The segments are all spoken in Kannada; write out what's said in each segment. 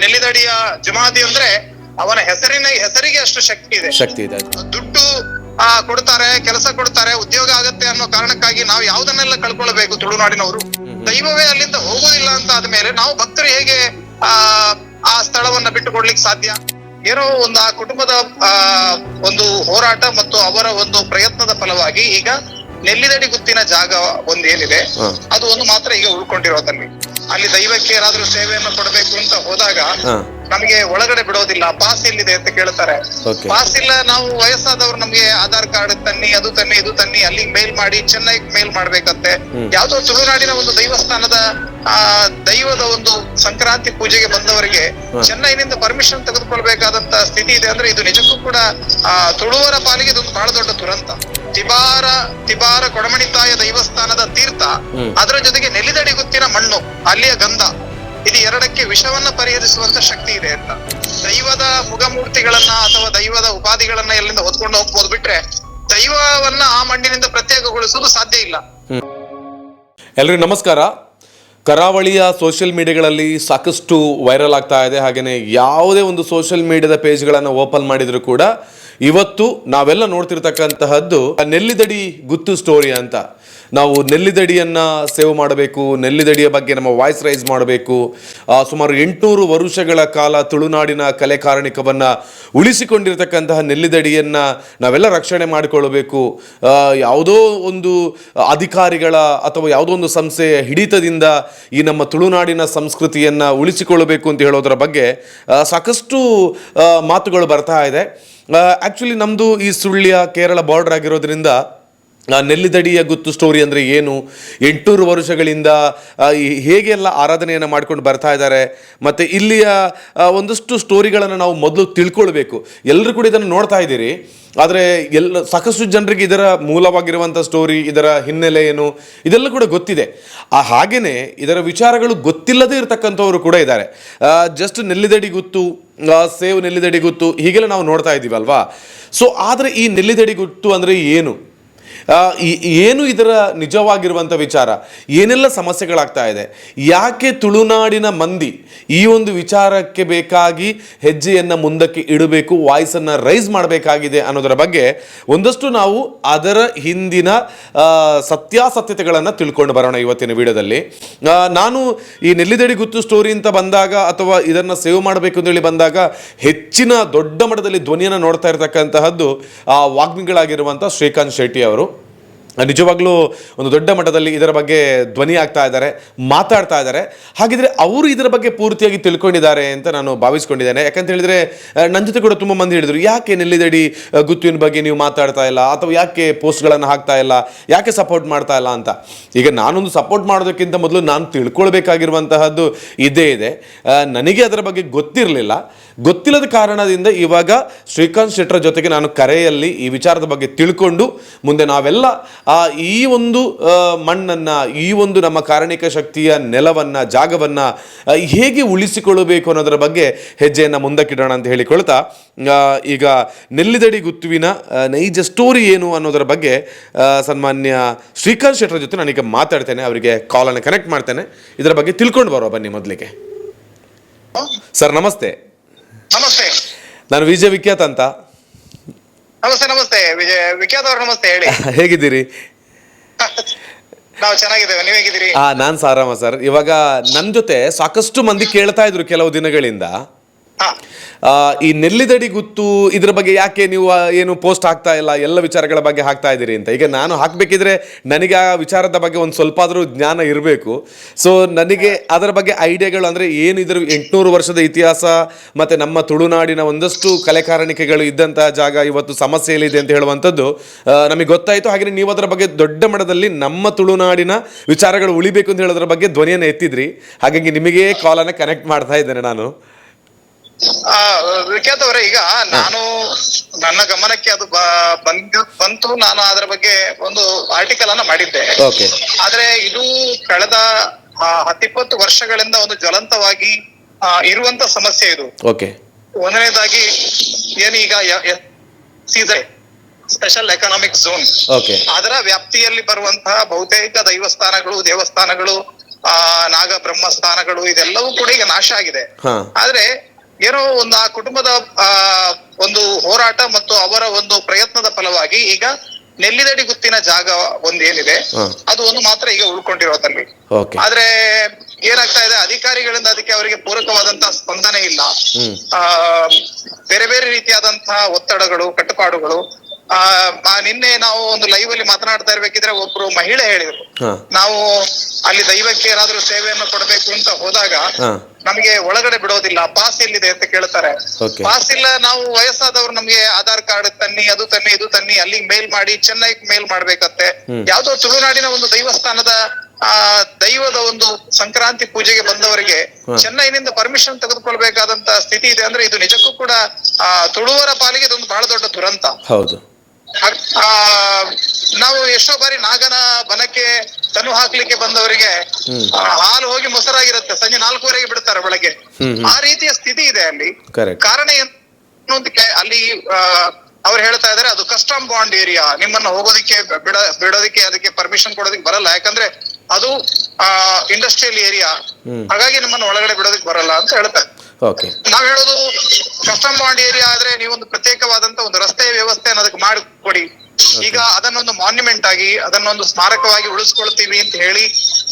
ನೆಲ್ಲಿದಡಿಯ ಜಮಾತಿ ಅಂದ್ರೆ ಅವನ ಹೆಸರಿನ ಹೆಸರಿಗೆ ಅಷ್ಟು ಶಕ್ತಿ ಇದೆ. ಶಕ್ತಿ ಇದೆ. ದುಡ್ಡು ಆ ಕೊಡ್ತಾರೆ ಕೆಲಸ ಕೊಡ್ತಾರೆ ಉದ್ಯೋಗ ಆಗತ್ತೆ ಅನ್ನೋ ಕಾರಣಕ್ಕಾಗಿ ನಾವು ಯಾವ್ದನ್ನೆಲ್ಲ ಕಳ್ಕೊಳ್ಬೇಕು ತುಳುನಾಡಿನವರು? ದೈವವೇ ಅಲ್ಲಿಂದ ಹೋಗುದಿಲ್ಲ ಅಂತ ಆದ್ಮೇಲೆ ನಾವು ಭಕ್ತರು ಹೇಗೆ ಆ ಆ ಸ್ಥಳವನ್ನ ಬಿಟ್ಟು ಕೊಡ್ಲಿಕ್ಕೆ ಸಾಧ್ಯ? ಏನೋ ಒಂದು ಆ ಕುಟುಂಬದ ಆ ಒಂದು ಹೋರಾಟ ಮತ್ತು ಅವರ ಒಂದು ಪ್ರಯತ್ನದ ಫಲವಾಗಿ ಈಗ ನೆಲ್ಲಿದಡಿ ಗುತ್ತಿನ ಜಾಗ ಒಂದ್ ಏನಿದೆ ಅದು ಒಂದು ಮಾತ್ರ ಈಗ ಉಳ್ಕೊಂಡಿರೋದಲ್ಲಿ ಅಲ್ಲಿ ದೈವಕ್ಕೆ ಏನಾದ್ರೂ ಸೇವೆಯನ್ನು ಕೊಡಬೇಕು ಅಂತ ಹೋದಾಗ ನಮಗೆ ಒಳಗಡೆ ಬಿಡೋದಿಲ್ಲ ಪಾಸ್ ಎಲ್ಲಿದೆ ಅಂತ ಕೇಳ್ತಾರೆ. ಪಾಸ್ ಇಲ್ಲ ನಾವು ವಯಸ್ಸಾದವ್ರು ನಮ್ಗೆ ಆಧಾರ್ ಕಾರ್ಡ್ ತನ್ನಿ ಅದು ತನ್ನಿ ಇದು ತನ್ನಿ ಅಲ್ಲಿ ಮೇಲ್ ಮಾಡಿ ಚೆನ್ನೈ ಮೇಲ್ ಮಾಡ್ಬೇಕಂತೆ. ಯಾವ್ದೋ ತುಳುನಾಡಿನ ಒಂದು ದೈವಸ್ಥಾನದ ಆ ದೈವದ ಒಂದು ಸಂಕ್ರಾಂತಿ ಪೂಜೆಗೆ ಬಂದವರಿಗೆ. ಚೆನ್ನೈನಿಂದ ಪರ್ಮಿಷನ್ ತೆಗೆದುಕೊಳ್ಬೇಕಾದಂತ ಸ್ಥಿತಿ ಇದೆ ಅಂದ್ರೆ ಇದು ನಿಜಕ್ಕೂ ಕೂಡ ಆ ತುಳುವರ ಪಾಲಿಗೆ ಇದೊಂದು ಬಹಳ ದೊಡ್ಡ ದುರಂತ. ತಿಬಾರ ತಿಬಾರ ಕೊಡಮಣಿತಾಯ ದೈವಸ್ಥಾನದ ತೀರ್ಥ. ಅದರ ಜೊತೆಗೆ ನೆಲಿದಡಿ ಗುತ್ತಿನ ಮಣ್ಣು ಅಲ್ಲಿಯ ಗಂಧ. ಇದು ಎರಡಕ್ಕೆ ವಿಷವನ್ನ ಪರಿಹರಿಸುವಂತ ಶಕ್ತಿ ಇದೆ ಅಂತ. ದೈವದ ಮುಗಮೂರ್ತಿಗಳನ್ನ ಅಥವಾ ದೈವದ ಉಪಾಧಿಗಳನ್ನ ಎಲ್ಲಿಂದ ಹೊತ್ಕೊಂಡು ಹೋಗ್ಬೋದು ಬಿಟ್ರೆ ದೈವವನ್ನ ಆ ಮಣ್ಣಿನಿಂದ ಪ್ರತ್ಯೇಕಗೊಳಿಸುವುದು ಸಾಧ್ಯ ಇಲ್ಲ. ಎಲ್ರಿಗೂ ನಮಸ್ಕಾರ. ಕರಾವಳಿಯ ಸೋಷಿಯಲ್ ಮೀಡಿಯಾಗಳಲ್ಲಿ ಸಾಕಷ್ಟು ವೈರಲ್ ಆಗ್ತಾ ಇದೆ. ಹಾಗೆಯೇ ಯಾವುದೇ ಒಂದು ಸೋಷಿಯಲ್ ಮೀಡಿಯಾದ ಪೇಜ್ಗಳನ್ನು ಓಪನ್ ಮಾಡಿದರೂ ಕೂಡ ಇವತ್ತು ನಾವೆಲ್ಲ ನೋಡ್ತಿರ್ತಕ್ಕಂತಹದ್ದು ನೆಲ್ಲಿದಡಿ ಗುತ್ತು ಸ್ಟೋರಿ ಅಂತ. ನಾವು ನೆಲ್ಲಿದಡಿಯನ್ನು ಸೇವ್ ಮಾಡಬೇಕು, ನೆಲ್ಲಿದಡಿಯ ಬಗ್ಗೆ ನಮ್ಮ ವಾಯ್ಸ್ ರೈಸ್ ಮಾಡಬೇಕು. ಸುಮಾರು ಎಂಟುನೂರು ವರುಷಗಳ ಕಾಲ ತುಳುನಾಡಿನ ಕಲೆ ಕಾರ್ಣಿಕವನ್ನು ಉಳಿಸಿಕೊಂಡಿರ್ತಕ್ಕಂತಹ ನೆಲ್ಲಿದಡಿಯನ್ನು ನಾವೆಲ್ಲ ರಕ್ಷಣೆ ಮಾಡಿಕೊಳ್ಳಬೇಕು. ಯಾವುದೋ ಒಂದು ಅಧಿಕಾರಿಗಳ ಅಥವಾ ಯಾವುದೋ ಒಂದು ಸಂಸ್ಥೆಯ ಹಿಡಿತದಿಂದ ಈ ನಮ್ಮ ತುಳುನಾಡಿನ ಸಂಸ್ಕೃತಿಯನ್ನು ಉಳಿಸಿಕೊಳ್ಳಬೇಕು ಅಂತ ಹೇಳೋದರ ಬಗ್ಗೆ ಸಾಕಷ್ಟು ಮಾತುಗಳು ಬರ್ತಾ ಇದೆ. ಆ್ಯಕ್ಚುಲಿ ನಮ್ಮದು ಈ ಸುಳ್ಯ ಕೇರಳ ಬಾರ್ಡರ್ ಆಗಿರೋದ್ರಿಂದ ನೆಲ್ಲಿದಡಿಯ ಗುತ್ತು ಸ್ಟೋರಿ ಅಂದರೆ ಏನು? ಎಂಟುನೂರು ವರ್ಷಗಳಿಂದ ಹೇಗೆಲ್ಲ ಆರಾಧನೆಯನ್ನು ಮಾಡ್ಕೊಂಡು ಬರ್ತಾ ಇದ್ದಾರೆ, ಮತ್ತು ಇಲ್ಲಿಯ ಒಂದಷ್ಟು ಸ್ಟೋರಿಗಳನ್ನು ನಾವು ಮೊದಲು ತಿಳ್ಕೊಳ್ಬೇಕು. ಎಲ್ಲರೂ ಕೂಡ ಇದನ್ನು ನೋಡ್ತಾ ಇದ್ದೀರಿ. ಆದರೆ ಎಲ್ಲ, ಸಾಕಷ್ಟು ಜನರಿಗೆ ಇದರ ಮೂಲವಾಗಿರುವಂಥ ಸ್ಟೋರಿ ಇದರ ಹಿನ್ನೆಲೆ ಏನು, ಇದೆಲ್ಲ ಕೂಡ ಗೊತ್ತಿದೆ. ಆ ಹಾಗೆಯೇ ಇದರ ವಿಚಾರಗಳು ಗೊತ್ತಿಲ್ಲದೆ ಇರತಕ್ಕಂಥವರು ಕೂಡ ಇದ್ದಾರೆ. ಜಸ್ಟ್ ನೆಲ್ಲಿದಡಿ ಗುತ್ತು ಸೇವ್ ನೆಲ್ಲಿದಡಿ ಗುತ್ತು ಹೀಗೆಲ್ಲ ನಾವು ನೋಡ್ತಾ ಇದ್ದೀವಲ್ವಾ ಸೊ ಆದರೆ ಈ ನೆಲ್ಲಿದಡಿ ಗುತ್ತು ಅಂದರೆ ಏನು? ಏನು ಇದರ ನಿಜವಾಗಿರುವಂಥ ವಿಚಾರ? ಏನೆಲ್ಲ ಸಮಸ್ಯೆಗಳಾಗ್ತಾ ಇದೆ? ಯಾಕೆ ತುಳುನಾಡಿನ ಮಂದಿ ಈ ಒಂದು ವಿಚಾರಕ್ಕೆ ಬೇಕಾಗಿ ಹೆಜ್ಜೆಯನ್ನು ಮುಂದಕ್ಕೆ ಇಡಬೇಕು, ವಾಯ್ಸನ್ನು ರೈಸ್ ಮಾಡಬೇಕಾಗಿದೆ ಅನ್ನೋದರ ಬಗ್ಗೆ ಒಂದಷ್ಟು ನಾವು ಅದರ ಹಿಂದಿನ ಸತ್ಯಾಸತ್ಯತೆಗಳನ್ನು ತಿಳ್ಕೊಂಡು ಬರೋಣ ಇವತ್ತಿನ ವಿಡಿಯೋದಲ್ಲಿ. ನಾನು ಈ ನೆಲ್ಲಿದಡಿ ಗುತ್ತು ಸ್ಟೋರಿ ಅಂತ ಬಂದಾಗ ಅಥವಾ ಇದನ್ನು ಸೇವ್ ಮಾಡಬೇಕು ಅಂತೇಳಿ ಬಂದಾಗ ಹೆಚ್ಚಿನ ದೊಡ್ಡ ಮಟ್ಟದಲ್ಲಿ ಧ್ವನಿಯನ್ನು ನೋಡ್ತಾ ಇರತಕ್ಕಂತಹದ್ದು ವಾಗ್ಮಿಗಳಾಗಿರುವಂಥ ಶ್ರೀಕಾಂತ್ ಶೆಟ್ಟಿ ಅವರು. ನಿಜವಾಗ್ಲೂ ಒಂದು ದೊಡ್ಡ ಮಟ್ಟದಲ್ಲಿ ಇದರ ಬಗ್ಗೆ ಧ್ವನಿ ಆಗ್ತಾ ಇದ್ದಾರೆ, ಮಾತಾಡ್ತಾ ಇದ್ದಾರೆ. ಹಾಗಿದ್ರೆ ಅವರು ಇದರ ಬಗ್ಗೆ ಪೂರ್ತಿಯಾಗಿ ತಿಳ್ಕೊಂಡಿದ್ದಾರೆ ಅಂತ ನಾನು ಭಾವಿಸ್ಕೊಂಡಿದ್ದೇನೆ. ಯಾಕಂತ ಹೇಳಿದ್ರೆ ನನ್ನ ಜೊತೆ ಕೂಡ ತುಂಬ ಮಂದಿ ಹೇಳಿದರು, ಯಾಕೆ ನೆಲ್ಲಿದಡಿ ಗುತ್ತಿನ ಬಗ್ಗೆ ನೀವು ಮಾತಾಡ್ತಾ ಇಲ್ಲ? ಅಥವಾ ಯಾಕೆ ಪೋಸ್ಟ್ಗಳನ್ನು ಹಾಕ್ತಾ ಇಲ್ಲ? ಯಾಕೆ ಸಪೋರ್ಟ್ ಮಾಡ್ತಾ ಇಲ್ಲ? ಅಂತ. ಈಗ ನಾನೊಂದು ಸಪೋರ್ಟ್ ಮಾಡೋದಕ್ಕಿಂತ ಮೊದಲು ನಾನು ತಿಳ್ಕೊಳ್ಬೇಕಾಗಿರುವಂತಹದ್ದು ಇದೇ ಇದೆ. ನನಗೆ ಅದರ ಬಗ್ಗೆ ಗೊತ್ತಿರಲಿಲ್ಲ. ಗೊತ್ತಿಲ್ಲದ ಕಾರಣದಿಂದ ಇವಾಗ ಶ್ರೀಕಾಂತ್ ಶೆಟ್ಟರ ಜೊತೆಗೆ ನಾನು ಕರೆಯಲ್ಲಿ ಈ ವಿಚಾರದ ಬಗ್ಗೆ ತಿಳ್ಕೊಂಡು ಮುಂದೆ ನಾವೆಲ್ಲ ಆ ಈ ಒಂದು ಮಣ್ಣನ್ನು ಈ ಒಂದು ನಮ್ಮ ಕಾರಣಿಕ ಶಕ್ತಿಯ ನೆಲವನ್ನು ಜಾಗವನ್ನು ಹೇಗೆ ಉಳಿಸಿಕೊಳ್ಳಬೇಕು ಅನ್ನೋದರ ಬಗ್ಗೆ ಹೆಜ್ಜೆಯನ್ನು ಮುಂದಕ್ಕಿಡೋಣ ಅಂತ ಹೇಳಿಕೊಳ್ತಾ ಈಗ ನೆಲ್ಲಿದಡಿ ಗುತ್ತುವಿನ ನೈಜ ಸ್ಟೋರಿ ಏನು ಅನ್ನೋದರ ಬಗ್ಗೆ ಸನ್ಮಾನ್ಯ ಶ್ರೀಕಾಂತ್ ಶೆಟ್ಟರ ಜೊತೆ ನಾನೀಗ ಮಾತಾಡ್ತೇನೆ ಅವರಿಗೆ ಕಾಲನ್ನು ಕನೆಕ್ಟ್ ಮಾಡ್ತೇನೆ. ಇದರ ಬಗ್ಗೆ ತಿಳ್ಕೊಂಡು ಬರುವ ಬನ್ನಿ ಮೊದಲಿಗೆ. ಸರ್ ನಮಸ್ತೆ. ನಮಸ್ತೆ. ನಾನು ವಿಜಯ ವಿಖ್ಯಾತ್ ಅಂತ. ನಮಸ್ತೆ ನಮಸ್ತೆ. ವಿಜಯ ವಿಖ್ಯಾತ್ ಅವ್ರ ನಮಸ್ತೆ ಹೇಳಿ. ಹೇಗಿದ್ದೀರಿ? ನಾವು ಚೆನ್ನಾಗಿದ್ದೇವೆ. ನೀವು ಹೇಗಿದ್ದೀರಿ? ಹಾ ನಾನ್ ಸಾರಾಮ ಸರ್. ಇವಾಗ ನನ್ ಜೊತೆ ಸಾಕಷ್ಟು ಮಂದಿ ಕೇಳ್ತಾ ಇದ್ರು ಕೆಲವು ದಿನಗಳಿಂದ. ಈ ನೆಲ್ಲಿದಡಿ ಗುತ್ತು ಇದ್ರ ಬಗ್ಗೆ ಯಾಕೆ ನೀವು ಏನು ಪೋಸ್ಟ್ ಹಾಕ್ತಾ ಇಲ್ಲ? ಎಲ್ಲ ವಿಚಾರಗಳ ಬಗ್ಗೆ ಹಾಕ್ತಾ ಇದ್ದೀರಿ ಅಂತ. ಈಗ ನಾನು ಹಾಕಬೇಕಿದ್ರೆ ನನಗೆ ಆ ವಿಚಾರದ ಬಗ್ಗೆ ಒಂದು ಸ್ವಲ್ಪ ಆದರೂ ಜ್ಞಾನ ಇರಬೇಕು. ಸೊ ನನಗೆ ಅದರ ಬಗ್ಗೆ ಐಡಿಯಾಗಳು ಅಂದರೆ ಏನು ಇದರ ಎಂಟುನೂರು ವರ್ಷದ ಇತಿಹಾಸ ಮತ್ತು ನಮ್ಮ ತುಳುನಾಡಿನ ಒಂದಷ್ಟು ಕಲೆಕಾರಣಿಕೆಗಳು ಇದ್ದಂತಹ ಜಾಗ ಇವತ್ತು ಸಮಸ್ಯೆಯಲ್ಲಿದೆ ಅಂತ ಹೇಳುವಂಥದ್ದು ನಮಗೆ ಗೊತ್ತಾಯಿತು. ಹಾಗೆ ನೀವು ಅದರ ಬಗ್ಗೆ ದೊಡ್ಡ ಮಟ್ಟದಲ್ಲಿ ನಮ್ಮ ತುಳುನಾಡಿನ ವಿಚಾರಗಳು ಉಳಿಬೇಕು ಅಂತ ಹೇಳೋದ್ರ ಬಗ್ಗೆ ಧ್ವನಿಯನ್ನು ಎತ್ತಿದ್ರಿ. ಹಾಗಾಗಿ ನಿಮಗೆ ಕಾಲನ್ನು ಕನೆಕ್ಟ್ ಮಾಡ್ತಾ ಇದ್ದೇನೆ ನಾನು. ವಿಖ್ಯಾತ್ ಅವರೇ. ಈಗ ನಾನು ನನ್ನ ಗಮನಕ್ಕೆ ಅದು ಬಂದು ಬಂತು. ನಾನು ಅದರ ಬಗ್ಗೆ ಒಂದು ಆರ್ಟಿಕಲ್ ಅನ್ನ ಮಾಡಿದ್ದೆ. ಆದ್ರೆ ಇದು ಕಳೆದ ಹತ್ತಿಪ್ಪತ್ತು ವರ್ಷಗಳಿಂದ ಒಂದು ಜ್ವಲಂತವಾಗಿ ಇರುವಂತ ಸಮಸ್ಯೆ ಇದು. ಒಂದನೇದಾಗಿ ಏನೀಗ ಸ್ಪೆಷಲ್ ಎಕನಾಮಿಕ್ ಝೋನ್ ಅದರ ವ್ಯಾಪ್ತಿಯಲ್ಲಿ ಬರುವಂತಹ ಬಹುತೇಕ ದೈವಸ್ಥಾನಗಳು ದೇವಸ್ಥಾನಗಳು ಆ ನಾಗ ಬ್ರಹ್ಮ ಸ್ಥಾನಗಳು ಇದೆಲ್ಲವೂ ಕೂಡ ಈಗ ನಾಶ ಆಗಿದೆ. ಆದ್ರೆ ಏನೋ ಒಂದು ಆ ಕುಟುಂಬದ ಆ ಒಂದು ಹೋರಾಟ ಮತ್ತು ಅವರ ಒಂದು ಪ್ರಯತ್ನದ ಫಲವಾಗಿ ಈಗ ನೆಲ್ಲಿದಡಿ ಗುತ್ತಿನ ಜಾಗ ಒಂದ್ ಏನಿದೆ ಅದು ಒಂದು ಮಾತ್ರ ಈಗ ಉಳ್ಕೊಂಡಿರೋದಲ್ಲಿ ಆದ್ರೆ ಏನಾಗ್ತಾ ಇದೆ ಅಧಿಕಾರಿಗಳಿಂದ ಅದಕ್ಕೆ ಅವರಿಗೆ ಪೂರಕವಾದಂತಹ ಸ್ಪಂದನೆ ಇಲ್ಲ. ಆ ಬೇರೆ ಬೇರೆ ರೀತಿಯಾದಂತಹ ಒತ್ತಡಗಳು ಕಟ್ಟುಪಾಡುಗಳು ಆ ನಿನ್ನೆ ನಾವು ಒಂದು ಲೈವ್ ಅಲ್ಲಿ ಮಾತನಾಡ್ತಾ ಇರ್ಬೇಕಿದ್ರೆ ಒಬ್ರು ಮಹಿಳೆ ಹೇಳಿದ್ರು. ನಾವು ಅಲ್ಲಿ ದೈವಕ್ಕೆ ಏನಾದ್ರೂ ಸೇವೆಯನ್ನು ಕೊಡಬೇಕು ಅಂತ ಹೋದಾಗ ನಮಗೆ ಒಳಗಡೆ ಬಿಡೋದಿಲ್ಲ ಪಾಸ್ ಎಲ್ಲಿದೆ ಅಂತ ಕೇಳ್ತಾರೆ. ಪಾಸ್ ಇಲ್ಲ ನಾವು ವಯಸ್ಸಾದವ್ರು ನಮ್ಗೆ ಆಧಾರ್ ಕಾರ್ಡ್ ತನ್ನಿ ಅದು ತನ್ನಿ ಇದು ತನ್ನಿ ಅಲ್ಲಿ ಮೇಲ್ ಮಾಡಿ ಚೆನ್ನೈ ಮೇಲ್ ಮಾಡ್ಬೇಕತ್ತೆ. ಯಾವ್ದೋ ತುಳುನಾಡಿನ ಒಂದು ದೈವಸ್ಥಾನದ ಆ ದೈವದ ಒಂದು ಸಂಕ್ರಾಂತಿ ಪೂಜೆಗೆ ಬಂದವರಿಗೆ ಚೆನ್ನೈನಿಂದ ಪರ್ಮಿಷನ್ ತೆಗೆದುಕೊಳ್ಬೇಕಾದಂತ ಸ್ಥಿತಿ ಇದೆ ಅಂದ್ರೆ ಇದು ನಿಜಕ್ಕೂ ಕೂಡ ಆ ತುಳುವರ ಪಾಲಿಗೆ ಇದೊಂದು ಬಹಳ ದೊಡ್ಡ ದುರಂತ. ಹೌದು. ನಾವು ಎಷ್ಟೋ ಬಾರಿ ನಾಗನ ಬನಕ್ಕೆ ತನು ಹಾಕ್ಲಿಕ್ಕೆ ಬಂದವರಿಗೆ ಹಾಲು ಹೋಗಿ ಮೊಸರಾಗಿರುತ್ತೆ. ಸಂಜೆ ನಾಲ್ಕೂವರೆಗೆ ಬಿಡ್ತಾರೆ ಬೆಳಗ್ಗೆ. ಆ ರೀತಿಯ ಸ್ಥಿತಿ ಇದೆ ಅಲ್ಲಿ. ಕಾರಣ ಏನು ಅಲ್ಲಿ ಅವ್ರು ಹೇಳ್ತಾ ಇದಾರೆ ಅದು ಕಸ್ಟಮ್ ಬಾಂಡ್ ಏರಿಯಾ ನಿಮ್ಮನ್ನ ಹೋಗೋದಿಕ್ಕೆ ಬಿಡ ಬಿಡೋದಿಕ್ಕೆ ಅದಕ್ಕೆ ಪರ್ಮಿಷನ್ ಕೊಡೋದಿಕ್ಕೆ ಬರಲ್ಲ. ಯಾಕಂದ್ರೆ ಅದು ಇಂಡಸ್ಟ್ರಿಯಲ್ ಏರಿಯಾ ಹಾಗಾಗಿ ನಿಮ್ಮನ್ನ ಒಳಗಡೆ ಬಿಡೋದಕ್ಕೆ ಬರಲ್ಲ ಅಂತ ಹೇಳ್ತಾರೆ. ನಾವ್ ಹೇಳೋದು ಕಸ್ಟಮ್ ಬಾಂಡ್ ಏರಿಯಾ ಆದ್ರೆ ನೀವೊಂದು ಪ್ರತ್ಯೇಕವಾದಂತ ಒಂದು ರಸ್ತೆ ವ್ಯವಸ್ಥೆ ಅದಕ್ಕೆ ಮಾಡಿಕೊಡಿ. ಈಗ ಅದನ್ನೊಂದು ಮಾನ್ಯುಮೆಂಟ್ ಆಗಿ ಅದನ್ನೊಂದು ಸ್ಮಾರಕವಾಗಿ ಉಳಿಸ್ಕೊಳ್ತೀವಿ ಅಂತ ಹೇಳಿ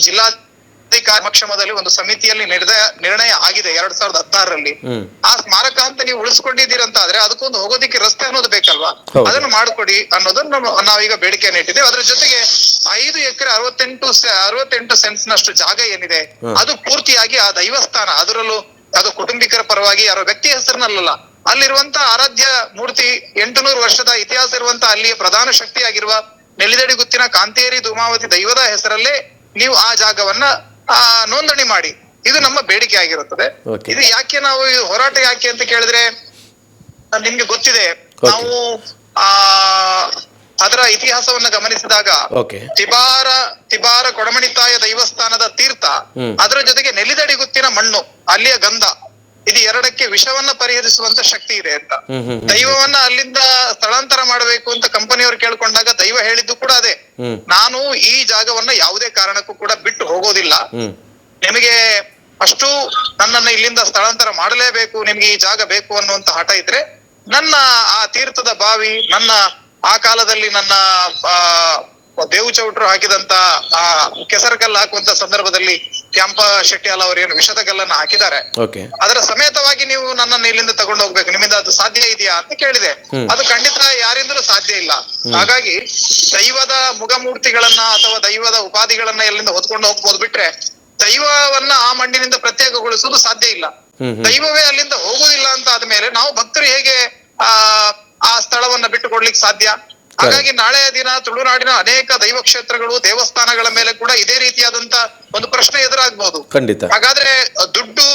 ಜಿಲ್ಲಾಧಿಕಾರಿ ಸಮಕ್ಷಮದಲ್ಲಿ ಒಂದು ಸಮಿತಿಯಲ್ಲಿ ನಿರ್ಣಯ ನಿರ್ಣಯ ಆಗಿದೆ ಎರಡ್ ಸಾವಿರದ ಹದಿನಾರರಲ್ಲಿ. ಆ ಸ್ಮಾರಕ ಅಂತ ನೀವು ಉಳಿಸ್ಕೊಂಡಿದ್ದೀರಂತ ಆದ್ರೆ ಅದಕ್ಕೊಂದು ಹೋಗೋದಿಕ್ಕೆ ರಸ್ತೆ ಅನ್ನೋದು ಬೇಕಲ್ವಾ. ಅದನ್ನು ಮಾಡಿಕೊಡಿ ಅನ್ನೋದನ್ನ ನಾವು- ನಾವೀಗ ಬೇಡಿಕೆಯನ್ನು ಇಟ್ಟಿದ್ದೇವೆ. ಅದ್ರ ಜೊತೆಗೆ ಐದು ಎಕರೆ ಅರವತ್ತೆಂಟು ಅರವತ್ತೆಂಟು ಸೆನ್ಸ್ ನಷ್ಟು ಜಾಗ ಏನಿದೆ ಅದು ಪೂರ್ತಿಯಾಗಿ ಆ ದೈವಸ್ಥಾನ ಅದರಲ್ಲೂ ಅದು ಕುಟುಂಬಿಕರ ಪರವಾಗಿ ಯಾರೋ ವ್ಯಕ್ತಿ ಹೆಸರಿನಲ್ಲ ಅಲ್ಲಿರುವಂತ ಆರಾಧ್ಯ ಮೂರ್ತಿ ಎಂಟುನೂರು ವರ್ಷದ ಇತಿಹಾಸ ಇರುವಂತ ಅಲ್ಲಿಯ ಪ್ರಧಾನ ಶಕ್ತಿಯಾಗಿರುವ ನೆಲ್ಲಿದಡಿ ಗುತ್ತಿನ ಕಾಂತೇರಿ ಧೂಮಾವತಿ ದೈವದ ಹೆಸರಲ್ಲೇ ನೀವು ಆ ಜಾಗವನ್ನ ನೋಂದಣಿ ಮಾಡಿ. ಇದು ನಮ್ಮ ಬೇಡಿಕೆ ಆಗಿರುತ್ತದೆ. ಇದು ಯಾಕೆ ನಾವು ಹೋರಾಟ ಯಾಕೆ ಅಂತ ಕೇಳಿದ್ರೆ ಆ, ನಿಮ್ಗೆ ಗೊತ್ತಿದೆ. ನಾವು ಆ ಅದರ ಇತಿಹಾಸವನ್ನ ಗಮನಿಸಿದಾಗ ತಿಬಾರ ತಿಬಾರ ಕೊಡಮಣಿತಾಯ ದೈವಸ್ಥಾನದ ತೀರ್ಥ. ಅದರ ಜೊತೆಗೆ ನೆಲಿದಡಿ ಗುತ್ತಿನ ಮಣ್ಣು ಅಲ್ಲಿಯ ಗಂಧ. ಇದು ಎರಡಕ್ಕೆ ವಿಷವನ್ನ ಪರಿಹರಿಸುವಂತ ಶಕ್ತಿ ಇದೆ ಅಂತ. ದೈವವನ್ನ ಅಲ್ಲಿಂದ ಸ್ಥಳಾಂತರ ಮಾಡಬೇಕು ಅಂತ ಕಂಪನಿಯವರು ಕೇಳ್ಕೊಂಡಾಗ ದೈವ ಹೇಳಿದ್ದು ಕೂಡ ಅದೇ. ನಾನು ಈ ಜಾಗವನ್ನ ಯಾವುದೇ ಕಾರಣಕ್ಕೂ ಕೂಡ ಬಿಟ್ಟು ಹೋಗೋದಿಲ್ಲ. ನಿಮಗೆ ಅಷ್ಟು ನನ್ನನ್ನು ಇಲ್ಲಿಂದ ಸ್ಥಳಾಂತರ ಮಾಡಲೇಬೇಕು ನಿಮ್ಗೆ ಈ ಜಾಗ ಬೇಕು ಅನ್ನುವಂತ ಹಠ ಇದ್ರೆ ನನ್ನ ಆ ತೀರ್ಥದ ಬಾವಿ ನನ್ನ ಆ ಕಾಲದಲ್ಲಿ ನನ್ನ ಆ ದೇವು ಚೌಟ್ರು ಹಾಕಿದಂತ ಆ ಕೆಸರಕಲ್ಲು ಹಾಕುವಂತ ಸಂದರ್ಭದಲ್ಲಿ ಕ್ಯಾಂಪ ಶೆಟ್ಟಿಯಾಲ ಅವರು ಏನು ವಿಷದ ಕಲ್ಲನ್ನು ಹಾಕಿದ್ದಾರೆ. ಅದರ ಸಮೇತವಾಗಿ ನೀವು ನನ್ನನ್ನು ಇಲ್ಲಿಂದ ತಗೊಂಡು ಹೋಗ್ಬೇಕು. ನಿಮ್ಮಿಂದ ಅದು ಸಾಧ್ಯ ಇದೆಯಾ ಅಂತ ಕೇಳಿದೆ. ಅದು ಖಂಡಿತ ಯಾರಿಂದಲೂ ಸಾಧ್ಯ ಇಲ್ಲ. ಹಾಗಾಗಿ ದೈವದ ಮುಗಮೂರ್ತಿಗಳನ್ನ ಅಥವಾ ದೈವದ ಉಪಾಧಿಗಳನ್ನ ಎಲ್ಲಿಂದ ಹೊತ್ಕೊಂಡು ಹೋಗ್ಬೋದು ಬಿಟ್ರೆ ದೈವವನ್ನ ಆ ಮಣ್ಣಿನಿಂದ ಪ್ರತ್ಯೇಕಗೊಳಿಸುವುದು ಸಾಧ್ಯ ಇಲ್ಲ. ದೈವವೇ ಅಲ್ಲಿಂದ ಹೋಗುದಿಲ್ಲ ಅಂತ ಆದ್ಮೇಲೆ ನಾವು ಭಕ್ತರು ಹೇಗೆ ಆ ಆ ಸ್ಥಳವನ್ನ ಬಿಟ್ಟು ಕೊಡ್ಲಿಕ್ಕೆ ಸಾಧ್ಯ? ಹಾಗಾಗಿ ನಾಳೆಯ ದಿನ ತುಳುನಾಡಿನ ಅನೇಕ ದೈವ ಕ್ಷೇತ್ರಗಳು ದೇವಸ್ಥಾನಗಳ ಮೇಲೆ ಕೂಡ ಇದೇ ರೀತಿಯಾದಂತ ಒಂದು ಪ್ರಶ್ನೆ ಎದುರಾಗಬಹುದು ಖಂಡಿತ. ಹಾಗಾದ್ರೆ ದುಡ್ಡು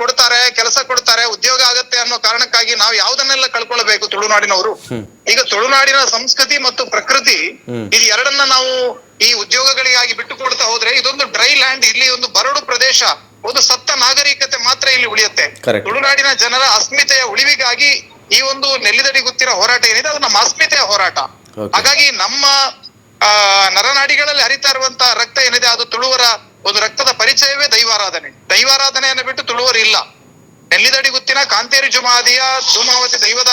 ಕೊಡ್ತಾರೆ ಕೆಲಸ ಕೊಡ್ತಾರೆ ಉದ್ಯೋಗ ಆಗತ್ತೆ ಅನ್ನೋ ಕಾರಣಕ್ಕಾಗಿ ನಾವು ಯಾವ್ದನ್ನೆಲ್ಲ ಕಳ್ಕೊಳ್ಬೇಕು ತುಳುನಾಡಿನವರು? ಈಗ ತುಳುನಾಡಿನ ಸಂಸ್ಕೃತಿ ಮತ್ತು ಪ್ರಕೃತಿ. ಇದು ಎರಡನ್ನ ನಾವು ಈ ಉದ್ಯೋಗಗಳಿಗಾಗಿ ಬಿಟ್ಟು ಕೊಡ್ತಾ ಹೋದ್ರೆ ಇದೊಂದು ಡ್ರೈ ಲ್ಯಾಂಡ್ ಇಲ್ಲಿ ಒಂದು ಬರಡು ಪ್ರದೇಶ ಒಂದು ಸತ್ತ ನಾಗರಿಕತೆ ಮಾತ್ರ ಇಲ್ಲಿ ಉಳಿಯುತ್ತೆ. ತುಳುನಾಡಿನ ಜನರ ಅಸ್ಮಿತೆಯ ಉಳಿವಿಗಾಗಿ ಈ ಒಂದು ನೆಲ್ಲಿದಡಿ ಗೊತ್ತಿರೋ ಹೋರಾಟ ಏನಿದೆ? ಅದು ನಮ್ಮ ಅಸ್ಮಿತೆಯ ಹೋರಾಟ. ಹಾಗಾಗಿ ನಮ್ಮ ನರನಾಡಿಗಳಲ್ಲಿ ಹರಿತಾ ಇರುವಂತಹ ರಕ್ತ ಏನಿದೆ ಅದು ತುಳುವರ ಒಂದು ರಕ್ತದ ಪರಿಚಯವೇ ದೈವಾರಾಧನೆ. ದೈವಾರಾಧನೆಯನ್ನು ಬಿಟ್ಟು ತುಳುವರು ಇಲ್ಲ. ನೆಲ್ಲಿದಡಿ ಗುತ್ತಿನ ಕಾಂತೇರಿ ಜುಮಾದಿಯ ಧೂಮಾವತಿ ದೈವದ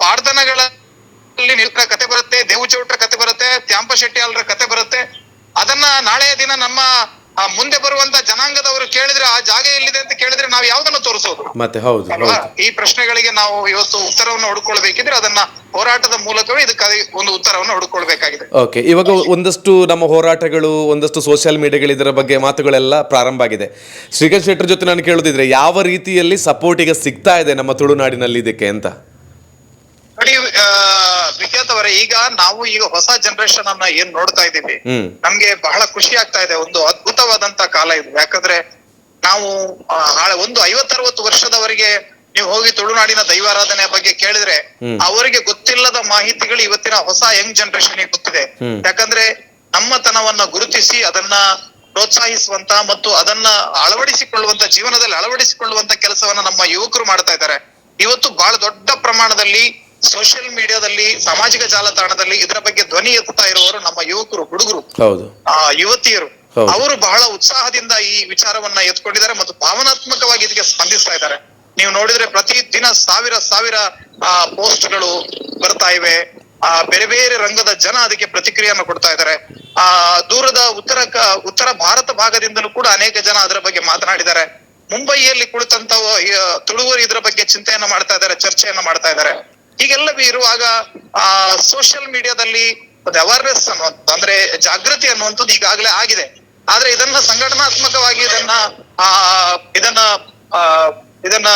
ಪ್ರಾರ್ಥನೆಗಳಲ್ಲಿ ನಿಲ್ಕರ ಕತೆ ಬರುತ್ತೆ ದೇವು ಚೌಟ್ರ ಕತೆ ಬರುತ್ತೆ ತ್ಯಾಂಪ ಶೆಟ್ಟಿ ಅಲ್ರ ಕತೆ ಬರುತ್ತೆ. ಅದನ್ನ ನಾಳೆಯ ದಿನ ನಮ್ಮ ಮುಂದೆ ಬರುವಂತ ಜನಾಂಗದವರು ಕೇಳಿದ್ರೆ ಆ ಜಾಗ ಎಲ್ಲಿದೆ ಅಂತ ಕೇಳಿದ್ರೆ ನಾವು ಯಾವ್ದನ್ನ ತೋರಿಸೋದು? ಮತ್ತೆ ಹೌದು ಅಲ್ವಾ? ಈ ಪ್ರಶ್ನೆಗಳಿಗೆ ನಾವು ಇವತ್ತು ಉತ್ತರವನ್ನು ಹುಡುಕೊಳ್ಬೇಕಿದ್ರೆ ಅದನ್ನ ಹೋರಾಟದ ಮೂಲಕವೇ ಇದಕ್ಕಾಗಿ ಒಂದು ಉತ್ತರವನ್ನು ಹುಡುಕೊಳ್ಬೇಕಾಗಿದೆ. ಓಕೆ ಇವಾಗ ಒಂದಷ್ಟು ನಮ್ಮ ಹೋರಾಟಗಳು ಒಂದಷ್ಟು ಸೋಷಿಯಲ್ ಮೀಡಿಯಾಗಳು ಇದರ ಬಗ್ಗೆ ಮಾತುಗಳೆಲ್ಲ ಪ್ರಾರಂಭ ಆಗಿದೆ. ಶ್ರೀಕಾಂತ್ ಶೆಟ್ಟರ್ ಜೊತೆ ನಾನು ಕೇಳುದಿದ್ರೆ ಯಾವ ರೀತಿಯಲ್ಲಿ ಸಪೋರ್ಟ್ ಈಗ ಸಿಗ್ತಾ ಇದೆ ನಮ್ಮ ತುಳುನಾಡಿನಲ್ಲಿ ಇದಕ್ಕೆ ಅಂತ? ನೋಡಿ ವಿಖ್ಯಾತ್ ಅವರೇ ಈಗ ನಾವು ಈಗ ಹೊಸ ಜನರೇಷನ್ ಅನ್ನ ಏನ್ ನೋಡ್ತಾ ಇದ್ದೀವಿ? ಹ್ಮ್. ನಮ್ಗೆ ಬಹಳ ಖುಷಿ ಆಗ್ತಾ ಇದೆ. ಒಂದು ಅದ್ಭುತವಾದಂತ ಕಾಲ ಇದು. ಯಾಕಂದ್ರೆ ನಾವು ಒಂದು ಐವತ್ತರವತ್ತು ವರ್ಷದವರೆಗೆ ನೀವು ಹೋಗಿ ತುಳುನಾಡಿನ ದೈವಾರಾಧನೆ ಬಗ್ಗೆ ಕೇಳಿದ್ರೆ ಅವರಿಗೆ ಗೊತ್ತಿಲ್ಲದ ಮಾಹಿತಿಗಳು ಇವತ್ತಿನ ಹೊಸ ಯಂಗ್ ಜನರೇಷನ್ ಗೊತ್ತಿದೆ. ಯಾಕಂದ್ರೆ ನಮ್ಮತನವನ್ನ ಗುರುತಿಸಿ ಅದನ್ನ ಪ್ರೋತ್ಸಾಹಿಸುವಂತ ಮತ್ತು ಅದನ್ನ ಅಳವಡಿಸಿಕೊಳ್ಳುವಂತ ಜೀವನದಲ್ಲಿ ಅಳವಡಿಸಿಕೊಳ್ಳುವಂತ ಕೆಲಸವನ್ನ ನಮ್ಮ ಯುವಕರು ಮಾಡ್ತಾ ಇದ್ದಾರೆ. ಇವತ್ತು ಬಹಳ ದೊಡ್ಡ ಪ್ರಮಾಣದಲ್ಲಿ ಸೋಷಿಯಲ್ ಮೀಡಿಯಾದಲ್ಲಿ ಸಾಮಾಜಿಕ ಜಾಲತಾಣದಲ್ಲಿ ಇದರ ಬಗ್ಗೆ ಧ್ವನಿ ಎತ್ತುತ್ತಾ ಇರುವವರು ನಮ್ಮ ಯುವಕರು ಹುಡುಗರು ಆ ಯುವತಿಯರು. ಅವರು ಬಹಳ ಉತ್ಸಾಹದಿಂದ ಈ ವಿಚಾರವನ್ನ ಎತ್ಕೊಂಡಿದ್ದಾರೆ ಮತ್ತು ಭಾವನಾತ್ಮಕವಾಗಿ ಇದಕ್ಕೆ ಸ್ಪಂದಿಸ್ತಾ ಇದ್ದಾರೆ. ನೀವು ನೋಡಿದ್ರೆ ಪ್ರತಿ ದಿನ ಸಾವಿರ ಸಾವಿರ, ಆ, ಪೋಸ್ಟ್ಗಳು ಬರ್ತಾ ಇವೆ. ಆ, ಬೇರೆ ಬೇರೆ ರಂಗದ ಜನ ಅದಕ್ಕೆ ಪ್ರತಿಕ್ರಿಯೆಯನ್ನು ಕೊಡ್ತಾ ಇದ್ದಾರೆ. ಆ, ದೂರದ ಉತ್ತರ ಉತ್ತರ ಭಾರತ ಭಾಗದಿಂದಲೂ ಕೂಡ ಅನೇಕ ಜನ ಅದರ ಬಗ್ಗೆ ಮಾತನಾಡಿದ್ದಾರೆ. ಮುಂಬೈಯಲ್ಲಿ ಕುಳಿತಂತ ತುಳುವರು ಇದರ ಬಗ್ಗೆ ಚಿಂತೆಯನ್ನ ಮಾಡ್ತಾ ಇದ್ದಾರೆ, ಚರ್ಚೆಯನ್ನ ಮಾಡ್ತಾ ಇದ್ದಾರೆ. ಹೀಗೆಲ್ಲ ಇರುವಾಗ, ಆ ಸೋಷಿಯಲ್ ಮೀಡಿಯಾದಲ್ಲಿ ಒಂದು ಅವೇರ್ನೆಸ್ ಅನ್ನುವಂಥದ್ದು ಅಂದ್ರೆ ಜಾಗೃತಿ ಅನ್ನುವಂಥದ್ದು ಈಗಾಗಲೇ ಆಗಿದೆ. ಆದ್ರೆ ಇದನ್ನ ಸಂಘಟನಾತ್ಮಕವಾಗಿ ಇದನ್ನ, ಆ, ಇದನ್ನ ಇದನ್ನ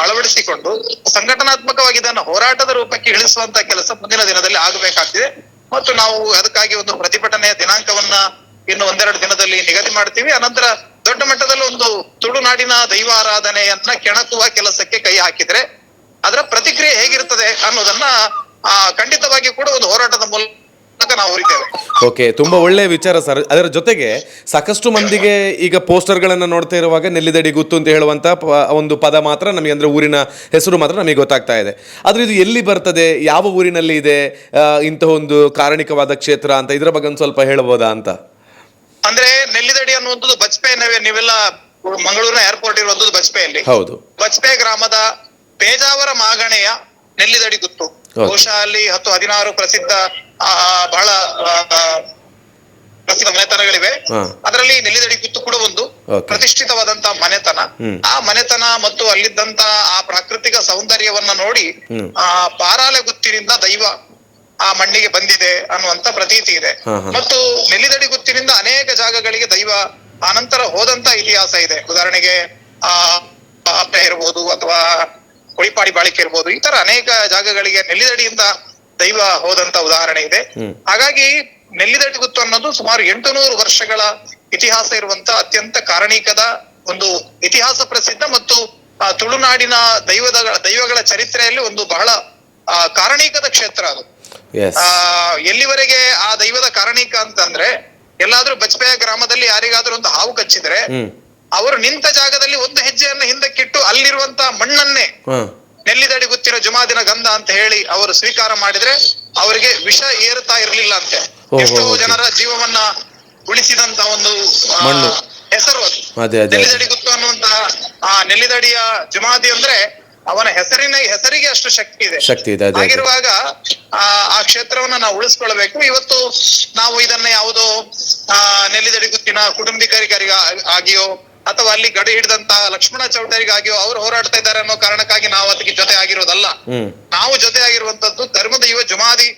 ಅಳವಡಿಸಿಕೊಂಡು ಸಂಘಟನಾತ್ಮಕವಾಗಿ ಇದನ್ನ ಹೋರಾಟದ ರೂಪಕ್ಕೆ ಇಳಿಸುವಂತ ಕೆಲಸ ಮುಂದಿನ ದಿನದಲ್ಲಿ ಆಗಬೇಕಾಗ್ತಿದೆ. ಮತ್ತು ನಾವು ಅದಕ್ಕಾಗಿ ಒಂದು ಪ್ರತಿಭಟನೆಯ ದಿನಾಂಕವನ್ನ ಇನ್ನು ಒಂದೆರಡು ದಿನದಲ್ಲಿ ನಿಗದಿ ಮಾಡ್ತೀವಿ. ಅನಂತರ ದೊಡ್ಡ ಮಟ್ಟದಲ್ಲಿ ಒಂದು ತುಳುನಾಡಿನ ದೈವಾರಾಧನೆಯನ್ನ ಕೆಣಕುವ ಕೆಲಸಕ್ಕೆ ಕೈ ಹಾಕಿದ್ರೆ ಅದರ ಪ್ರತಿಕ್ರಿಯೆ ಹೇಗಿರ್ತದೆ ಅನ್ನೋದನ್ನ, ಆ ಖಂಡಿತವಾಗಿ ಕೂಡ ಒಂದು ಹೋರಾಟದ ಮೂಲಕ ನಾವು ಹೊರಿತೇವೆ. ಓಕೆ ತುಂಬಾ ಒಳ್ಳೆಯ ವಿಚಾರ ಸರ್. ಅದರ ಜೊತೆಗೆ ಸಾಕಷ್ಟು ಮಂದಿಗೆ ಈಗ ಪೋಸ್ಟರ್ಗಳನ್ನು ನೋಡ್ತಾ ಇರುವಾಗ ನೆಲ್ಲಿದಡಿ ಗುತ್ತು ಅಂತ ಹೇಳುವಂತ ಪ- ಒಂದು ಪದ ಮಾತ್ರ ನಮಗೆ ಅಂದ್ರೆ ಊರಿನ ಹೆಸರು ಮಾತ್ರ ನಮಗೆ ಗೊತ್ತಾಗ್ತಾ ಇದೆ. ಆದ್ರೆ ಇದು ಎಲ್ಲಿ ಬರ್ತದೆ? ಯಾವ ಊರಿನಲ್ಲಿ ಇದೆ? ಆ, ಇಂತಹ ಒಂದು ಕಾರಣಿಕವಾದ ಕ್ಷೇತ್ರ ಅಂತ ಇದರ ಬಗ್ಗೆ ಒಂದು ಸ್ವಲ್ಪ ಹೇಳ್ಬೋದಾ ಅಂತ? ಅಂದ್ರೆ ನೆಲ್ಲಿದಡಿ ಅನ್ನುವಂಥದ್ದು ಬಜ್ಪೆ ನಾವೇ ನೀವೆಲ್ಲ ಮಂಗಳೂರಿನ ಏರ್ಪೋರ್ಟ್ ಇರುವಂತದ್ದು ಬಜ್ಪೆಯಲ್ಲಿ ಹೌದು. ಬಜ್ಪೆ ಗ್ರಾಮದ ಪೇಜಾವರ ಮಾಗಣೆಯ ನೆಲ್ಲಿದಡಿ ಗುತ್ತು. ಬಹುಶಃ ಅಲ್ಲಿ ಹತ್ತು ಹದಿನಾರು ಪ್ರಸಿದ್ಧ ಆ, ಬಹಳ ಪ್ರಸಿದ್ಧ ಮನೆತನಗಳಿವೆ. ಅದರಲ್ಲಿ ನೆಲ್ಲಿದಡಿ ಗುತ್ತು ಕೂಡ ಒಂದು ಪ್ರತಿಷ್ಠಿತವಾದಂತಹ ಪ್ರತಿಷ್ಠಿತವಾದಂತ ಮನೆತನ ಆ ಮನೆತನ ಮತ್ತು ಅಲ್ಲಿದ್ದಂತ ಆ ಪ್ರಾಕೃತಿಕ ಸೌಂದರ್ಯವನ್ನ ನೋಡಿ ಆ ಪಾರಾಲೆ ಗುತ್ತಿನಿಂದ ದೈವ ಆ ಮಣ್ಣಿಗೆ ಬಂದಿದೆ ಅನ್ನುವಂತ ಪ್ರತೀತಿ ಇದೆ. ಮತ್ತು ನೆಲ್ಲಿದಡಿ ಗುತ್ತಿನಿಂದ ಅನೇಕ ಜಾಗಗಳಿಗೆ ದೈವ ಅನಂತರ ಹೋದಂತ ಇತಿಹಾಸ ಇದೆ. ಉದಾಹರಣೆಗೆ ಆ ಇರಬಹುದು ಅಥವಾ ಕೊಳಿಪಾಡಿ ಬಾಳಿಕೆ ಇರ್ಬೋದು ಈ ತರ ಅನೇಕ ಜಾಗಗಳಿಗೆ ನೆಲ್ಲಿದಡಿಯಿಂದ ದೈವ ಹೋದಂತ ಉದಾಹರಣೆ ಇದೆ. ಹಾಗಾಗಿ ನೆಲ್ಲಿದಡಿ ಗುತ್ತು ಅನ್ನೋದು ಸುಮಾರು ಎಂಟು ನೂರು ವರ್ಷಗಳ ಇತಿಹಾಸ ಇರುವಂತ ಅತ್ಯಂತ ಕಾರಣೀಕದ ಒಂದು ಇತಿಹಾಸ ಪ್ರಸಿದ್ಧ ಮತ್ತು ತುಳುನಾಡಿನ ದೈವದ ದೈವಗಳ ಚರಿತ್ರೆಯಲ್ಲಿ ಒಂದು ಬಹಳ ಕಾರಣೀಕದ ಕ್ಷೇತ್ರ ಅದು. ಆ ಎಲ್ಲಿವರೆಗೆ ಆ ದೈವದ ಕಾರಣೀಕ ಅಂತಂದ್ರೆ ಎಲ್ಲಾದ್ರೂ ಬಜ್ಪೆಯ ಗ್ರಾಮದಲ್ಲಿ ಯಾರಿಗಾದ್ರೂ ಒಂದು ಹಾವು ಕಚ್ಚಿದ್ರೆ ಅವರು ನಿಂತ ಜಾಗದಲ್ಲಿ ಒಂದು ಹೆಜ್ಜೆಯನ್ನ ಹಿಂದಕ್ಕಿಟ್ಟು ಅಲ್ಲಿರುವಂತ ಮಣ್ಣನ್ನೇ ನೆಲ್ಲಿದಡಿ ಗೊತ್ತಿರೋ ಜುಮಾದಿನ ಗಂಧ ಅಂತ ಹೇಳಿ ಅವರು ಸ್ವೀಕಾರ ಮಾಡಿದ್ರೆ ಅವರಿಗೆ ವಿಷ ಏರುತ್ತಾ ಇರಲಿಲ್ಲ ಅಂತೆ ಎಷ್ಟೋ ಜನರ ಜೀವವನ್ನ ಉಳಿಸಿದಂತ ಒಂದು. ಹೆಸರು ಅದು. ನೆಲ್ಲಿದಡಿ ಗುತ್ತು ಅನ್ನುವಂತ ಆ ನೆಲ್ಲಿದಡಿಯ ಜುಮಾದಿ ಅಂದ್ರೆ ಅವನ ಹೆಸರಿನ ಹೆಸರಿಗೆ ಅಷ್ಟು ಶಕ್ತಿ ಇದೆ ಶಕ್ತಿ ಇದೆ. ಹಾಗಿರುವಾಗ ಆ ಆ ಕ್ಷೇತ್ರವನ್ನ ನಾವು ಉಳಿಸ್ಕೊಳ್ಬೇಕು ಇವತ್ತು ನಾವು ಇದನ್ನ ಯಾವುದೋ ಆ ನೆಲ್ಲಿದಡಿ ಗುತ್ತಿನ ಕುಟುಂಬಿಕರಿಗರಿಗ ಆಗಿಯೋ ಅಥವಾ ಅಲ್ಲಿ ಗಡಿ ಹಿಡಿದಂತ ಲಕ್ಷ್ಮಣ ಚೌಟರಿಗಾಗಿಯೋ ಅವರು ಹೋರಾಡ್ತಾ ಇದ್ದಾರೆ ಅನ್ನೋ ಕಾರಣಕ್ಕಾಗಿ ನಾವು ಅದಕ್ಕೆ ಜೊತೆ ಆಗಿರೋದಲ್ಲ. ನಾವು ಜೊತೆ ಆಗಿರುವಂತದ್ದು ಧರ್ಮದ ಯುವ ಜುಮಾದಿ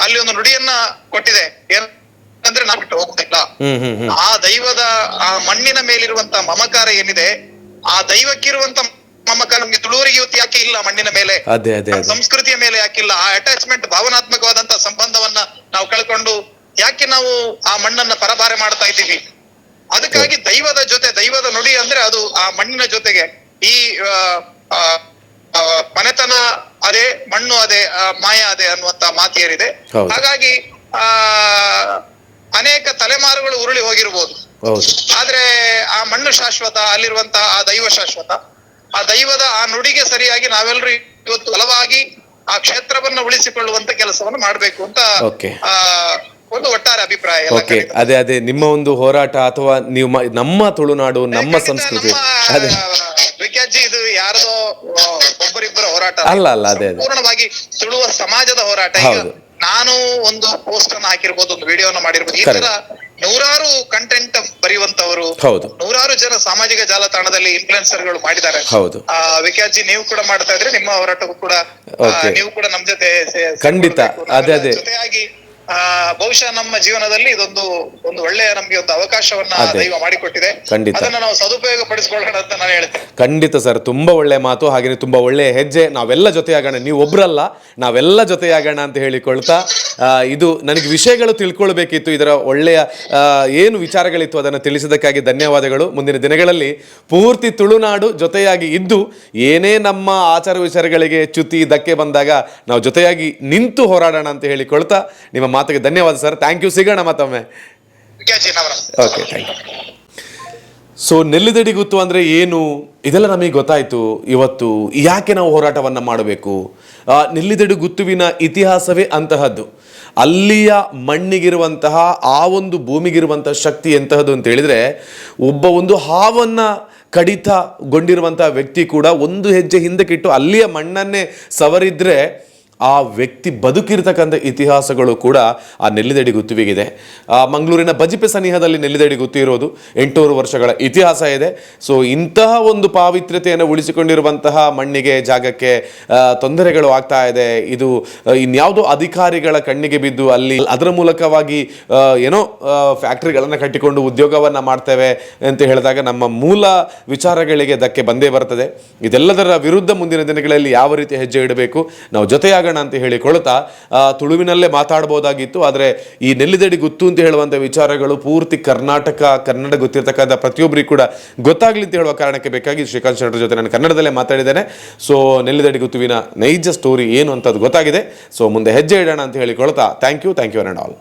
ಅಲ್ಲಿ ಒಂದು ನುಡಿಯನ್ನ ಕೊಟ್ಟಿದೆ. ಏನಂದ್ರೆ ನಾವು ಬಿಟ್ಟು ಹೋಗ್ತಿಲ್ಲ ಆ ದೈವದ ಆ ಮಣ್ಣಿನ ಮೇಲಿರುವಂತ ಮಮಕಾರ ಏನಿದೆ ಆ ದೈವಕ್ಕಿರುವಂತ ಮಮಕಾರ ನಮ್ಗೆ ತುಳುವರಿಗೆ ಇವತ್ತು ಯಾಕೆ ಇಲ್ಲ ಮಣ್ಣಿನ ಮೇಲೆ? ಸಂಸ್ಕೃತಿಯ ಮೇಲೆ ಯಾಕಿಲ್ಲ ಆ ಅಟ್ಯಾಚ್ಮೆಂಟ್ ಭಾವನಾತ್ಮಕವಾದಂತ ಸಂಬಂಧವನ್ನ ನಾವು ಕಳ್ಕೊಂಡು ಯಾಕೆ ನಾವು ಆ ಮಣ್ಣನ್ನ ಪರಭಾರೆ ಮಾಡ್ತಾ ಇದ್ದೀವಿ? ಅದಕ್ಕಾಗಿ ದೈವದ ಜೊತೆ ದೈವದ ನುಡಿ ಅಂದ್ರೆ ಅದು ಆ ಮಣ್ಣಿನ ಜೊತೆಗೆ. ಈ ಮನೆತನ ಅದೇ ಮಣ್ಣು ಅದೇ ಮಾಯ ಅದೇ ಅನ್ನುವಂತ ಮಾತಿಯರಿದೆ. ಹಾಗಾಗಿ ಆ ಅನೇಕ ತಲೆಮಾರುಗಳು ಉರುಳಿ ಹೋಗಿರ್ಬೋದು. ಆದ್ರೆ ಆ ಮಣ್ಣು ಶಾಶ್ವತ ಅಲ್ಲಿರುವಂತಹ ಆ ದೈವ ಶಾಶ್ವತ. ಆ ದೈವದ ಆ ನುಡಿಗೆ ಸರಿಯಾಗಿ ನಾವೆಲ್ಲರೂ ಇವತ್ತು ಬಲವಾಗಿ ಆ ಕ್ಷೇತ್ರವನ್ನ ಉಳಿಸಿಕೊಳ್ಳುವಂತ ಕೆಲಸವನ್ನು ಮಾಡಬೇಕು ಅಂತ. ಆ ಒಂದು ಒಟ್ಟಾರೆ ಅಭಿಪ್ರಾಯ ಎಲ್ಲ ಓಕೆ. ಅದೇ ಅದೇ ನಿಮ್ಮ ಒಂದು ಹೋರಾಟ ಅಥವಾ ನೀವು ಮ- ನಮ್ಮ ತುಳುನಾಡು ನಮ್ಮ ಖಂಡಿತ ಸಂಸ್ಕೃತಿ ನಮ್ಮ, ಅದೇ ವಿಕ್ಯಾಜಿ ಇದು ಯಾರದೋ ಆ, ಒಬ್ಬರಿಬ್ಬರ ಹೋರಾಟ ಅಲ್ಲ, ಅಲ್ಲ, ಅದೇ, ಅದೇ. ಸಂಪೂರ್ಣವಾಗಿ ತುಳುವ ಸಮಾಜದ ಹೋರಾಟ ಈಗ ಹೌದು. ನಾನು ಒಂದು ಪೋಸ್ಟ್ ಅನ್ನ ಹಾಕಿರ್ಬೋದು ಒಂದು ವಿಡಿಯೋನ ಮಾಡಿರ್ಬೋದು ಈ ತರ ನೂರಾರು ಕಂಟೆಂಟ್ ಬರೆಯುವಂತವರು ಹೌದು ನೂರಾರು ಜನ ಸಾಮಾಜಿಕ ಜಾಲತಾಣದಲ್ಲಿ ಇನ್ಫ್ಲುಯೆನ್ಸರ್ಗಳು ಮಾಡಿದ್ದಾರೆ ಹೌದು ಆ ವಿಕಾಸ್ ಜಿ ನೀವು ಕೂಡ ಮಾಡ್ತಾ ಇದ್ರೆ ನಿಮ್ಮ ಹೋರಾಟಕ್ಕೂ ಕೂಡ ಆ, Okay. ನೀವು ಕೂಡ ನಮ್ ಜೊತೆ ಸೇ- ಖಂಡಿತ. ಸೇರ್ಕೊಳ್ಬೇಕು. ಅದೇ, ನಾವೆಲ್ಲ ಅದೇ. ಜೊತೆಯಾಗಿ ಆ ಬಹುಶಃ ನಮ್ಮ ಜೀವನದಲ್ಲಿ ಇದೊಂದು ಒಂದು ಒಳ್ಳೆಯ ನಮ್ಗೆ ಒಂದು ಅವಕಾಶವನ್ನ ದೈವ ಮಾಡಿಕೊಟ್ಟಿದೆ. ಖಂಡಿತ. ಅದನ್ನ ನಾವು ಸದುಪಯೋಗ ಪಡಿಸ್ಕೊಳ್ಳೋಣ ಅಂತ ನಾನು ಹೇಳ್ತೇನೆ. ಖಂಡಿತ ಸರ್ ತುಂಬಾ ಒಳ್ಳೆ ಮಾತು ಹಾಗೆಯೇ ತುಂಬಾ ಒಳ್ಳೆಯ ಹೆಜ್ಜೆ. ನಾವೆಲ್ಲ ಜೊತೆಯಾಗೋಣ ನೀವು ಒಬ್ರಲ್ಲ ನಾವೆಲ್ಲ ಜೊತೆಯಾಗೋಣ ಅಂತ ಹೇಳಿಕೊಳ್ತಾ ಆ, ಇದು ನನಗೆ ವಿಷಯಗಳು ತಿಳ್ಕೊಳ್ಬೇಕಿತ್ತು. ಇದರ ಒಳ್ಳೆಯ ಆ, ಏನು ವಿಚಾರಗಳಿತ್ತು ಅದನ್ನು ತಿಳಿಸಿದ್ದಕ್ಕಾಗಿ ಧನ್ಯವಾದಗಳು. ಮುಂದಿನ ದಿನಗಳಲ್ಲಿ ಪೂರ್ತಿ ತುಳುನಾಡು ಜೊತೆಯಾಗಿ ಇದ್ದು ಏನೇ ನಮ್ಮ ಆಚಾರ ವಿಚಾರಗಳಿಗೆ ಚ್ಯುತಿ ಧಕ್ಕೆ ಬಂದಾಗ ನಾವು ಜೊತೆಯಾಗಿ ನಿಂತು ಹೋರಾಡೋಣ ಅಂತ ಹೇಳಿಕೊಳ್ತಾ ನಿಮ್ಮ ಮಾತಿಗೆ ಧನ್ಯವಾದ ಸರ್. ಥ್ಯಾಂಕ್ ಯು ಸಿಗೋಣ ಮತ್ತೊಮ್ಮೆ. Okay thank you so Nellidadi Guttu ಅಂದರೆ ಏನು? ಇದೆಲ್ಲ ನಮಗೆ ಗೊತ್ತಾಯಿತು ಇವತ್ತು ಯಾಕೆ ನಾವು ಹೋರಾಟವನ್ನು ಮಾಡಬೇಕು? ಆ, ನೆಲ್ಲಿದಡಿ ಗುತ್ತುವಿನ ಇತಿಹಾಸವೇ ಅಂತಹದ್ದು. ಅಲ್ಲಿಯ ಮಣ್ಣಿಗಿರುವಂತಹ ಆ ಒಂದು ಭೂಮಿಗಿರುವಂತಹ ಶಕ್ತಿ ಎಂತಹದ್ದು ಅಂತ ಹೇಳಿದರೆ ಒಬ್ಬ ಒಂದು ಹಾವನ್ನು ಕಡಿತಗೊಂಡಿರುವಂತಹ ವ್ಯಕ್ತಿ ಕೂಡ ಒಂದು ಹೆಜ್ಜೆ ಹಿಂದಕ್ಕಿಟ್ಟು ಅಲ್ಲಿಯ ಮಣ್ಣನ್ನೇ ಸವರಿದ್ರೆ ಆ ವ್ಯಕ್ತಿ ಬದುಕಿರ್ತಕ್ಕಂಥ ಇತಿಹಾಸಗಳು ಕೂಡ ಆ ನೆಲ್ಲಿದಡಿ ಗುತ್ತಿಗೆಗಿದೆ. ಆ ಮಂಗಳೂರಿನ ಬಜಿಪೆ ಸನಿಹದಲ್ಲಿ ನೆಲ್ಲಿದಡಿ ಗುತ್ತಿ ಇರೋದು ಎಂಟುನೂರು ವರ್ಷಗಳ ಇತಿಹಾಸ ಇದೆ. ಸೊ ಇಂತಹ ಒಂದು ಪಾವಿತ್ರ್ಯತೆಯನ್ನು ಉಳಿಸಿಕೊಂಡಿರುವಂತಹ ಮಣ್ಣಿಗೆ, ಜಾಗಕ್ಕೆ ತೊಂದರೆಗಳು ಆಗ್ತಾ ಇದೆ. ಇದು ಇನ್ಯಾವುದೋ ಅಧಿಕಾರಿಗಳ ಕಣ್ಣಿಗೆ ಬಿದ್ದು ಅಲ್ಲಿ ಅದರ ಮೂಲಕವಾಗಿ ಏನೋ ಫ್ಯಾಕ್ಟ್ರಿಗಳನ್ನು ಕಟ್ಟಿಕೊಂಡು ಉದ್ಯೋಗವನ್ನು ಮಾಡ್ತೇವೆ ಅಂತ ಹೇಳಿದಾಗ ನಮ್ಮ ಮೂಲ ವಿಚಾರಗಳಿಗೆ ಧಕ್ಕೆ ಬಂದೇ ಬರ್ತದೆ. ಇದೆಲ್ಲದರ ವಿರುದ್ಧ ಮುಂದಿನ ದಿನಗಳಲ್ಲಿ ಯಾವ ರೀತಿ ಹೆಜ್ಜೆ ಇಡಬೇಕು? ನಾವು ಜೊತೆಯಾಗೋಣ ಅಂತ ಹೇಳಿಕೊಳ್ತಾ ಕೊಳ್ತಾ ತುಳುವಿನಲ್ಲೇ ಮಾತಾಡ್ಬೋದಾಗಿತ್ತು ಆದರೆ ಈ ನೆಲ್ಲಿದಡಿ ಗೊತ್ತು ಅಂತ ಹೇಳುವಂಥ ವಿಚಾರಗಳು ಪೂರ್ತಿ ಕರ್ನಾಟಕ, ಕನ್ನಡ ಗೊತ್ತಿರ್ತಕ್ಕಂಥ ಪ್ರತಿಯೊಬ್ಬರಿಗೂ ಕೂಡ ಗೊತ್ತಾಗಲಿ ಅಂತ ಹೇಳುವ ಕಾರಣಕ್ಕೆ ಬೇಕಾಗಿ ಶ್ರೀಕಾಂತ್ ಶೆಟ್ಟರ್ ಜೊತೆ ನಾನು ಕನ್ನಡದಲ್ಲೇ ಮಾತಾಡಿದ್ದೇನೆ. ಸೊ ನೆಲ್ಲಿದಡಿ ಗುತ್ತುವಿನ ನೈಜ ಸ್ಟೋರಿ ಏನು ಅಂತದ್ದು ಗೊತ್ತಾಗಿದೆ. ಸೊ ಮುಂದೆ ಹೆಜ್ಜೆ ಇಡೋಣ ಅಂತ ಹೇಳಿಕೊಳ್ತಾ thank you thank you and all